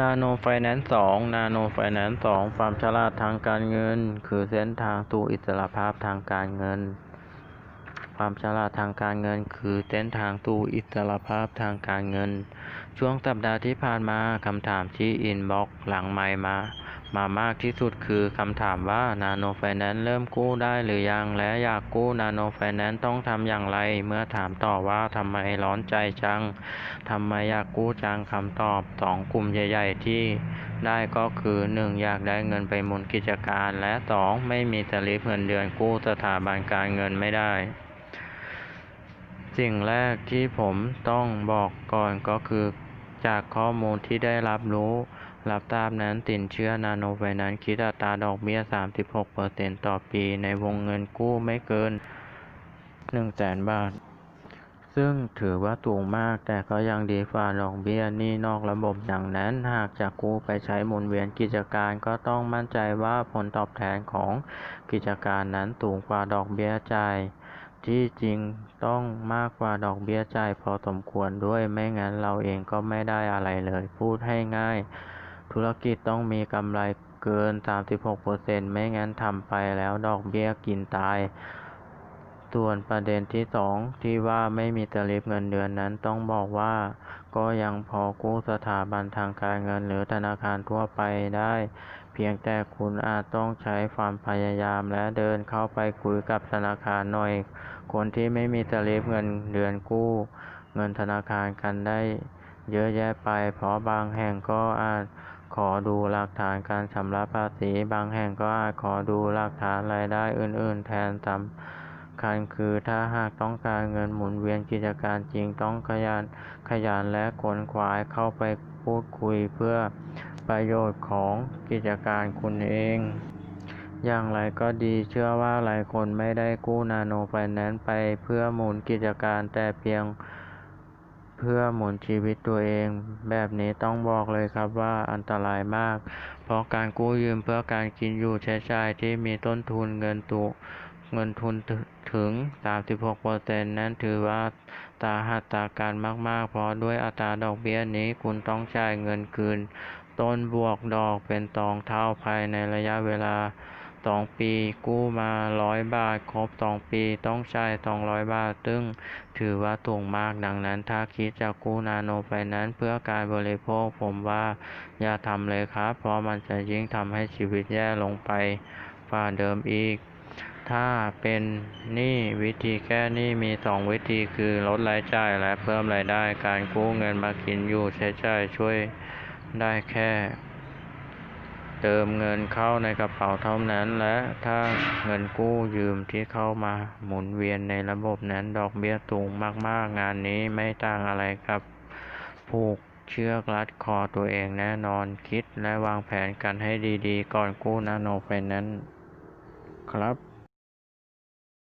นาโนไฟแนนซ์สองนาโนไฟแนนซ์สองความฉลาดทางการเงิน คือเส้นทางสู่อิสรภาพทางการเงิน ความฉลาดทางการเงิน คือเส้นทางสู่อิสรภาพทางการเงิน ช่วงสัปดาห์ที่ผ่านมาคำถามที่อินบ็อกหลังไมมา มามากที่สุดคือคำถามว่านาโนไฟแนนซ์เริ่มกู้ได้หรือยังและอยากกู้นาโนไฟแนนซ์ต้องทำอย่างไร เมื่อถามต่อว่าทำไมร้อนใจจังทำไมอยากกู้จังคำตอบสองกลุ่มใหญ่ ๆ ที่ได้ก็คือหนึ่งอยากได้เงินไปหมุนกิจการและสองไม่มีสลิปเงินเดือนกู้สถาบันการเงินไม่ได้สิ่งแรกที่ผมต้องบอกก่อนก็คือ จากข้อมูลที่ได้รับรู้ รับทราบนั้นสินเชื่อนาโนไฟแนนซ์คิดอัตราดอกเบี้ย 36%ต่อปีในวงเงินกู้ไม่เกิน 100,000 บาท ซึ่งถือว่าสูงมากแต่ก็ยังดีกว่าดอกเบี้ยนี้นอกระบบดังนั้น หากจะกู้ไปใช้หมุนเวียนกิจการก็ต้องมั่นใจว่าผลตอบแทนของกิจการนั้นสูงกว่าดอกเบี้ยจ่ายที่จริงต้องมากกว่าดอกเบี้ยจ่ายพอสมควรด้วยไม่งั้นเราเองก็ไม่ได้อะไรเลย พูดให้ง่าย ธุรกิจต้องมีกำไรเกิน 36%ไม่งั้นทำไปแล้วดอกเบี้ยกินตาย ส่วนประเด็นที่สองที่ว่าไม่มีสลิปเงินเดือนนั้นต้องบอกว่า ก็ยังพอกู้สถาบันทางการเงินหรือธนาคารทั่วไปได้ เพียงแต่คุณอาจต้องใช้ความพยายามและเดินเข้าไปคุยกับธนาคารหน่อย คนที่ไม่มีสลิปเงินเดือนกู้ เงินธนาคารกันได้เยอะแยะไป เพราะบางแห่งก็อาจ ขอดูหลักฐานการชำระภาษี บางแห่งก็อาจขอดูหลักฐานรายได้อื่น ๆ แทนสำคัญคือถ้าหากต้องการเงินหมุนเวียนกิจการจริงต้องขยันขยันและขนขวายเข้าไปพูดคุยเพื่อประโยชน์ของกิจการคุณเอง อย่างไรก็ดีเชื่อว่าหลายคนไม่ได้กู้นาโนไฟแนนซ์ไปเพื่อหมุนกิจการแต่เพียง เพื่อหมุนชีวิตตัวเอง แบบนี้ต้องบอกเลยครับว่าอันตรายมาก เพราะการกู้ยืมเพื่อการกินอยู่ใช้จ่ายที่มีต้นทุนเงินตุเงินทุนถึง 36%นั้นถือว่าตาหัตตาการมาก ๆ เพราะด้วยอัตราดอกเบี้ยนี้คุณต้องจ่ายเงินคืน ต้นบวกดอกเป็นสองเท่าภายในระยะเวลา 2ปี กู้มาร้อยบาท ครบ2ปี ต้องจ่าย200บาท ซึ่งถือว่าสูงมากดังนั้น ถ้าคิดจะกู้นาโนไฟนนซ์เพื่อการบริโภคผมว่าอย่าทำเลยครับ เพราะมันจะยิ่งทำให้ชีวิตแย่ลงไปกว่าเดิมอีกถ้าเป็นหนี้วิธีแก้หนี้มีสองวิธีคือลดรายจ่ายและเพิ่มรายได้การกู้เงินมากินอยู่ใช้จ่ายช่วยได้แค่ เติมเงินเข้าในกระเป๋าเท่านั้น และถ้าเงินกู้ยืมที่เข้ามาหมุนเวียนในระบบนั้นดอกเบี้ยสูงมากๆ งานนี้ไม่ต่างอะไรกับผูกเชือกรัดคอตัวเองแน่นอนคิดและวางแผนกันให้ดีๆ ก่อนกู้นาโนไฟแนนซ์ครับ